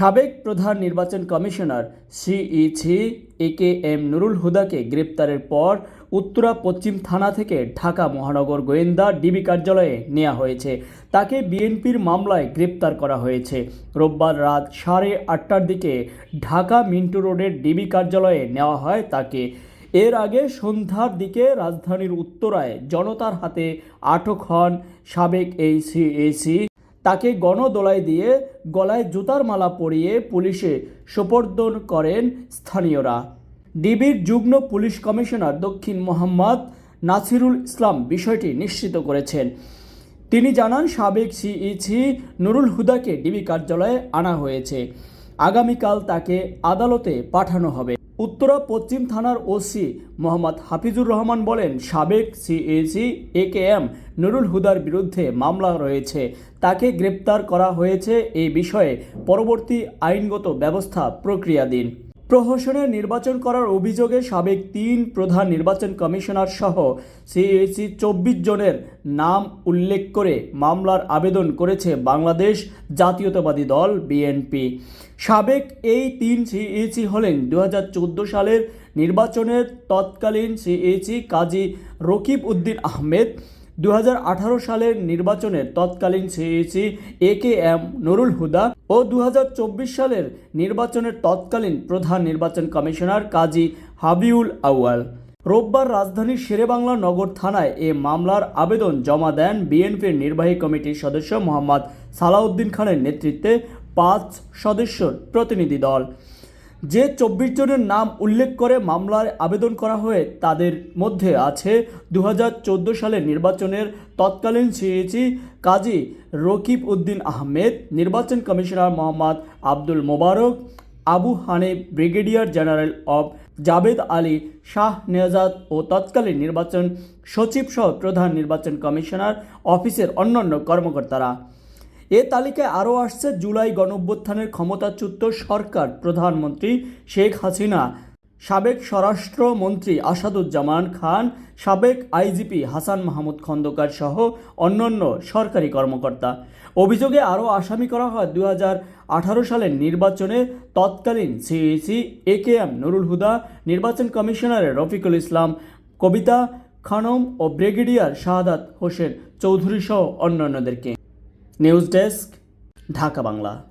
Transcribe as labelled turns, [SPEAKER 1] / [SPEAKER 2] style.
[SPEAKER 1] সাবেক প্রধান নির্বাচন কমিশনার সিইসি এ কে এম নুরুল হুদাকে গ্রেপ্তারের পর উত্তরা পশ্চিম থানা থেকে ঢাকা মহানগর গোয়েন্দা ডিবি কার্যালয়ে নেওয়া হয়েছে। তাকে বিএনপির মামলায় গ্রেপ্তার করা হয়েছে। রোববার রাত সাড়ে আটটার দিকে ঢাকা মিন্টু রোডের ডিবি কার্যালয়ে নেওয়া হয় তাকে। এর আগে সন্ধ্যার দিকে রাজধানীর উত্তরায় জনতার হাতে আটক হন সাবেক এই সিএসি তাকে গণদোলায় দিয়ে গলায় জুতার মালা পরিয়ে পুলিশে সোপর্দ করেন স্থানীয়রা। ডিবির যুগ্ম পুলিশ কমিশনার দক্ষিণ মোহাম্মদ নাসিরুল ইসলাম বিষয়টি নিশ্চিত করেছেন। তিনি জানান, সাবেক সিইসি নুরুল হুদাকে ডিবি কার্যালয়ে আনা হয়েছে। আগামীকাল তাকে আদালতে পাঠানো হবে। উত্তরা পশ্চিম থানার ওসি মোহাম্মদ হাফিজুর রহমান বলেন, সাবেক সিএসি এ কে এম নুরুল হুদার বিরুদ্ধে মামলা রয়েছে। তাকে গ্রেপ্তার করা হয়েছে এই বিষয়ে পরবর্তী আইনগত ব্যবস্থা প্রক্রিয়াধীন। প্রহসনে নির্বাচন করার অভিযোগে সাবেক তিন প্রধান নির্বাচন কমিশনার সহ সিএসি চব্বিশ জনের নাম উল্লেখ করে মামলার আবেদন করেছে বাংলাদেশ জাতীয়তাবাদী দল বিএনপি। সাবেক এই তিন সিএসি হলেন দু হাজার চোদ্দ সালের নির্বাচনের তৎকালীন সিএসি কাজী রকিব উদ্দিন আহমেদ দু হাজার আঠারো সালের নির্বাচনের তৎকালীন সিইসি এ কে এম, নুরুল হুদা ও দু হাজার চব্বিশ সালের নির্বাচনের তৎকালীন প্রধান নির্বাচন কমিশনার কাজী হাবিউল আউয়াল। রোববার রাজধানীর শেরেবাংলা নগর থানায় এ মামলার আবেদন জমা দেন বিএনপির নির্বাহী কমিটির সদস্য মোহাম্মদ সালাউদ্দিন খানের নেতৃত্বে পাঁচ সদস্যর প্রতিনিধি দল। যে চব্বিশ জনের নাম উল্লেখ করে মামলায় আবেদন করা হয়ে তাদের মধ্যে আছে দু হাজার চোদ্দ সালের নির্বাচনের তৎকালীন সিএচি কাজী রকিব উদ্দিন আহমেদ, নির্বাচন commissioner Mohammad Abdul Mobarak, Abu Hanif brigadier general of Jabed Ali Shah Nezad ও তৎকালীন নির্বাচন সচিব সহ প্রধান নির্বাচন কমিশনার অফিসের অন্যান্য কর্মকর্তারা। এ তালিকায় আরও আসছে জুলাই গণঅভ্যুত্থানের ক্ষমতাচ্যুত সরকার প্রধানমন্ত্রী শেখ হাসিনা, সাবেক স্বরাষ্ট্রমন্ত্রী আসাদুজ্জামান খান, সাবেক আইজিপি হাসান মাহমুদ খন্দকার সহ অন্যান্য সরকারি কর্মকর্তা। অভিযোগে আরও আসামি করা হয় দু আঠারো সালের নির্বাচনে তৎকালীন সিইসি এ কে এম নুরুল হুদা, নির্বাচন কমিশনারের রফিকুল ইসলাম, কবিতা খানম ও ব্রিগেডিয়ার শাহাদাত হোসেন চৌধুরী সহ অন্যান্যদেরকে। News desk Dhaka Bangla.